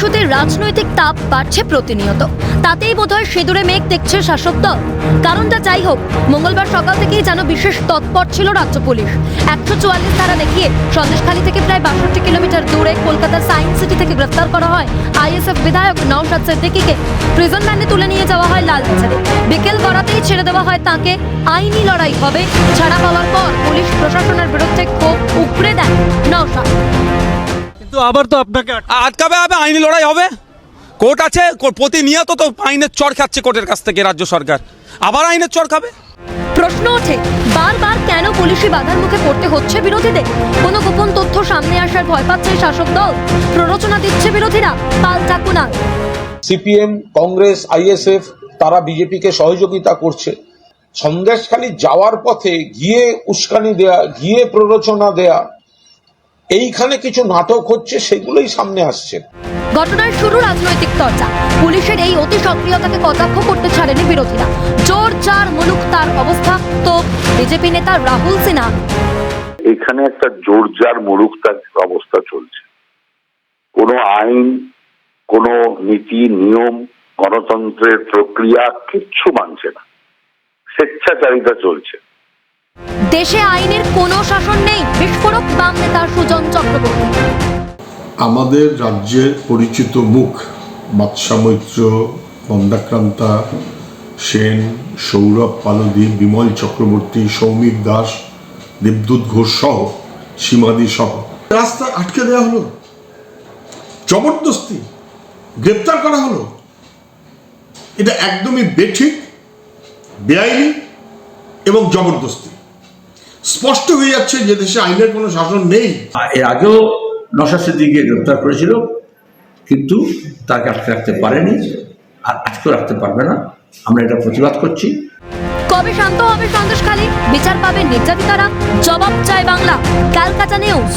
ইস্যুতে রাজনৈতিক তাপ বাড়ছে প্রতিনিয়ত। তাতেই বোধহয় সিঁদুরে মেঘ দেখছে শাসক দল। কারণটা যাই হোক, মঙ্গলবার সকাল থেকেই যেন বিশেষ তৎপর ছিল রাজ্য পুলিশ। একশো চুয়াল্লিশ ধারা দেখিয়ে সন্দেশখালী থেকে প্রায় বাষট্টি কিলোমিটার দূরে কলকাতার সায়েন্স সিটি থেকে গ্রেফতার করা হয় আইএসএফ বিধায়ক নওশাদ সিদ্দিকিকে। প্রিজন ভ্যানে তুলে নিয়ে যাওয়া হয় লালবাজারে বিকেল গড়াতেই ছেড়ে দেওয়া হয় তাকে। আইনি লড়াই হবে। ছাড়া পাওয়ার পর পুলিশ প্রশাসনের বিরুদ্ধে ক্ষোভ উপড়ে দেন নওশাদ। কিন্তু আবার তো আপনাকে আটকাবে হবে আইনি লড়াই হবে। কোর্ট আছে প্রতিনিয়ত তো আইনের চর খাচ্ছে কোর্টের কাছ থেকে রাজ্য সরকার। আবার আইনের চর খাবে? প্রশ্ন ওঠে বারবার কেন পুলিশি বাধার মুখে পড়তে হচ্ছে বিরোধীদের? কোনো গোপন তথ্য সামনে আসার ভয় পাচ্ছে শাসক দল। প্ররোচনা দিচ্ছে বিরোধীরা পাল্টা কুনাল। সিপিএম কংগ্রেস আইএসএফ তারা বিজেপিকে সহযোগিতা করছে। সন্দেশখালি যাওয়ার পথে গিয়ে উস্কানি দেয়া গিয়ে প্ররোচনা দেয়া এইখানে কিছু নাটক হচ্ছে সেগুলোই সামনে আসছে। ঘটনার শুরু রাজনৈতিক চর্চা। পুলিশের এই অতি সক্রিয়তাকে কটাক্ষ করতে ছাড়েনি বিরোধীরা। জোর চার মুলুক তার অবস্থা। তো বিজেপি নেতা রাহুল সিনহা। এখানে একটা জোরজার মুরুক্তার অবস্থা চলছে। কোনো আইন কোনো নীতি নিয়ম গণতন্ত্রের প্রক্রিয়া কিচ্ছু মানছে না। স্বেচ্ছাচারিতা চলছে। দেশে আইনের কোনো শাসন নেই। বিস্ফোরক বাম নেতা সুজন চক্রবর্তী। আমাদের রাজ্যের পরিচিত মুখ বাদশা মৈত্র বন্দাক্রান্তা সেন, সৌরভ পালদি, বিমল চক্রবর্তী, সৌমিক দাস, দেবদূত ঘোষ সহ সীমাদি সহ। রাস্তা আটকে দেওয়া হলো। জবরদস্তি গ্রেপ্তার করা হলো। এটা একদমই বেঠিক, বেআইনি এবং জবরদস্তি। স্পষ্ট হয়ে যাচ্ছে যে দেশে আইনের কোনো শাসন নেই। এর আগেও নশা সিদ্দিকে গ্রেপ্তার করেছিল কিন্তু তাকে আটকে রাখতে পারেনি আর আটকে রাখতে পারবে না। আমরা এটা প্রতিবাদ করছি। কবে শান্ত হবে সন্দেশখালী বিচার পাবে নির্যাতিতারা। জবাব চায় বাংলা। ক্যালকাটা নিউজ।